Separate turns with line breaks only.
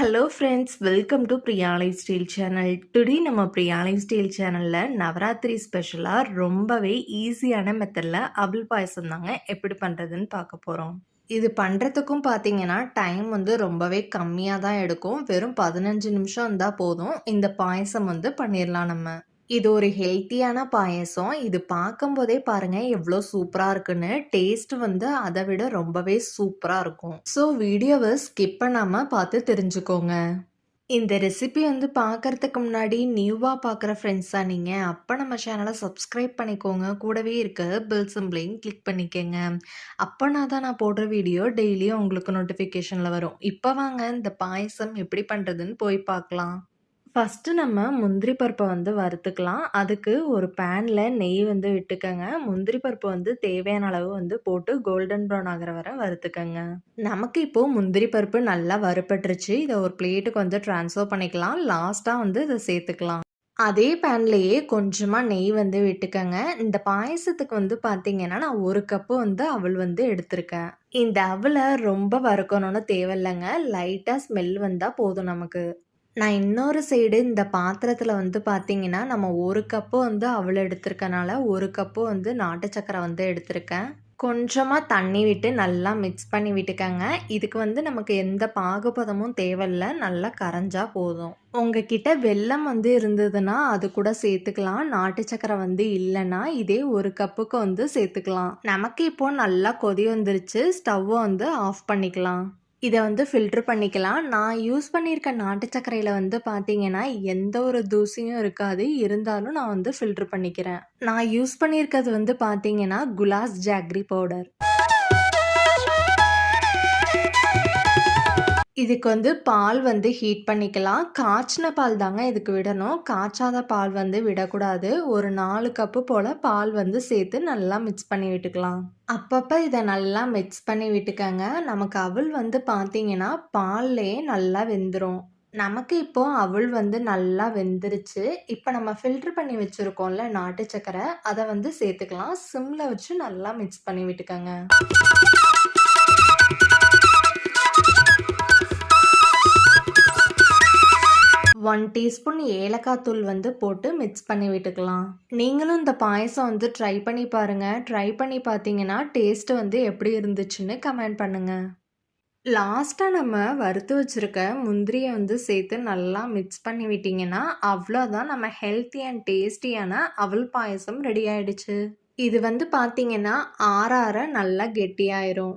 Hello friends welcome to Priya lifestyle channel today நம்ம Priya life style சேனலில் நவராத்திரி ஸ்பெஷலாக ரொம்பவே ஈஸியான மெத்தடில் அபிள் பாயசம் தாங்க எப்படி பண்ணுறதுன்னு பார்க்க போகிறோம் இது பண்ணுறதுக்கும் பார்த்தீங்கன்னா டைம் வந்து ரொம்பவே கம்மியாக தான் எடுக்கும். வெறும் பதினஞ்சு நிமிஷம் இருந்தால் போதும். இந்த பாயசம் வந்து பண்ணிடலாம் நம்ம. இது ஒரு ஹெல்த்தியான பாயசம். இது பார்க்கும்போதே பாருங்க எவ்வளோ சூப்பராக இருக்குன்னு. டேஸ்ட் வந்து அதை விட ரொம்பவே சூப்பராக இருக்கும். ஸோ வீடியோவை ஸ்கிப் பண்ணாமல் பார்த்து தெரிஞ்சுக்கோங்க. இந்த ரெசிபி வந்து பார்க்கறதுக்கு முன்னாடி நியூவாக பார்க்குற ஃப்ரெண்ட்ஸாக நீங்கள் அப்போ நம்ம சேனலை சப்ஸ்கிரைப் பண்ணிக்கோங்க. கூடவே இருக்க பில் சிம்பிளையும் கிளிக் பண்ணிக்கோங்க. அப்போனா தான் நான் போடுற வீடியோ டெய்லியும் உங்களுக்கு நோட்டிஃபிகேஷனில் வரும். இப்போ வாங்க இந்த பாயசம் எப்படி பண்ணுறதுன்னு போய் பார்க்கலாம். ஃபஸ்ட்டு நம்ம முந்திரி பருப்பை வந்து வறுத்துக்கலாம். அதுக்கு ஒரு பேனில் நெய் வந்து விட்டுக்கோங்க. முந்திரி பருப்பு வந்து தேவையான அளவு வந்து போட்டு கோல்டன் ப்ரௌன் ஆகிற வரை வறுத்துக்கோங்க. நமக்கு இப்போது முந்திரி பருப்பு நல்லா வறுப்பட்டுருச்சு இதை ஒரு பிளேட்டுக்கு வந்து ட்ரான்ஸ்ஃபர் பண்ணிக்கலாம். லாஸ்ட்டாக வந்து இதை சேர்த்துக்கலாம். அதே பேன்லேயே கொஞ்சமாக நெய் வந்து விட்டுக்கங்க. இந்த பாயசத்துக்கு வந்து பார்த்தீங்கன்னா நான் ஒரு கப்பு வந்து அவள் வந்து எடுத்திருக்கேன். இந்த அவளை ரொம்ப வறுக்கணும்னு தேவையில்லைங்க. லைட்டாக ஸ்மெல் வந்தால் போதும் நமக்கு. நான் இன்னொரு சைடு இந்த பாத்திரத்தில் வந்து பார்த்தீங்கன்னா நம்ம ஒரு கப்பு வந்து அவள் எடுத்திருக்கனால ஒரு கப்பு வந்து நாட்டு சக்கரை வந்து எடுத்திருக்கேன். கொஞ்சமாக தண்ணி விட்டு நல்லா மிக்ஸ் பண்ணி விட்டுக்கங்க. இதுக்கு வந்து நமக்கு எந்த பாகுபதமும் தேவையில்ல. நல்லா கரைஞ்சா போதும். உங்ககிட்ட வெல்லம் வந்து இருந்ததுன்னா அது கூட சேர்த்துக்கலாம். நாட்டு சக்கரை வந்து இல்லைன்னா இதே ஒரு கப்புக்கு வந்து சேர்த்துக்கலாம். நமக்கு இப்போ நல்லா கொதி வந்துருச்சு. ஸ்டவ்வை வந்து ஆஃப் பண்ணிக்கலாம். இதை வந்து ஃபில்ட்ரு பண்ணிக்கலாம். நான் யூஸ் பண்ணியிருக்க நாட்டு சர்க்கரையில் வந்து பார்த்தீங்கன்னா எந்த ஒரு தூசியும் இருக்காது. இருந்தாலும் நான் வந்து ஃபில்ட்ரு பண்ணிக்கிறேன். நான் யூஸ் பண்ணியிருக்கிறது வந்து பார்த்தீங்கன்னா குலாஸ் ஜாக்ரி பவுடர் இதுக்கு வந்து பால் வந்து ஹீட் பண்ணிக்கலாம். காய்ச்சின பால் தாங்க இதுக்கு விடணும். காய்ச்சாத பால் வந்து விடக்கூடாது. ஒரு நாலு கப்பு போல் பால் வந்து சேர்த்து நல்லா மிக்ஸ் பண்ணி விட்டுக்கலாம். அப்பப்போ இதை நல்லா மிக்ஸ் பண்ணி விட்டுக்கங்க. நமக்கு அவள் வந்து பார்த்தீங்கன்னா பால்லே நல்லா வெந்துடும் நமக்கு இப்போ அவள் வந்து நல்லா வெந்துருச்சு. இப்போ நம்ம ஃபில்ட்ரு பண்ணி வச்சுருக்கோம்ல நாட்டு சக்கரை அதை வந்து சேர்த்துக்கலாம். சிம்மில் வச்சு நல்லா மிக்ஸ் பண்ணி விட்டுக்கோங்க. ஒன் டீஸ்பூன் ஏலக்காய் தூள் வந்து போட்டு மிக்ஸ் பண்ணி விட்டுக்கலாம். நீங்களும் இந்த பாயசம் வந்து ட்ரை பண்ணி பாருங்கள் ட்ரை பண்ணி பார்த்தீங்கன்னா டேஸ்ட்டு வந்து எப்படி இருந்துச்சுன்னு கமெண்ட் பண்ணுங்கள் லாஸ்ட்டாக நம்ம வறுத்து வச்சுருக்க முந்திரியை வந்து சேர்த்து நல்லா மிக்ஸ் பண்ணி விட்டிங்கன்னா அவ்வளோதான் நம்ம ஹெல்த்தி அண்ட் டேஸ்டியான அவல் பாயசம் ரெடி ஆயிடுச்சு. இது வந்து பார்த்தீங்கன்னா ஆற நல்லா கெட்டியாயிரும்.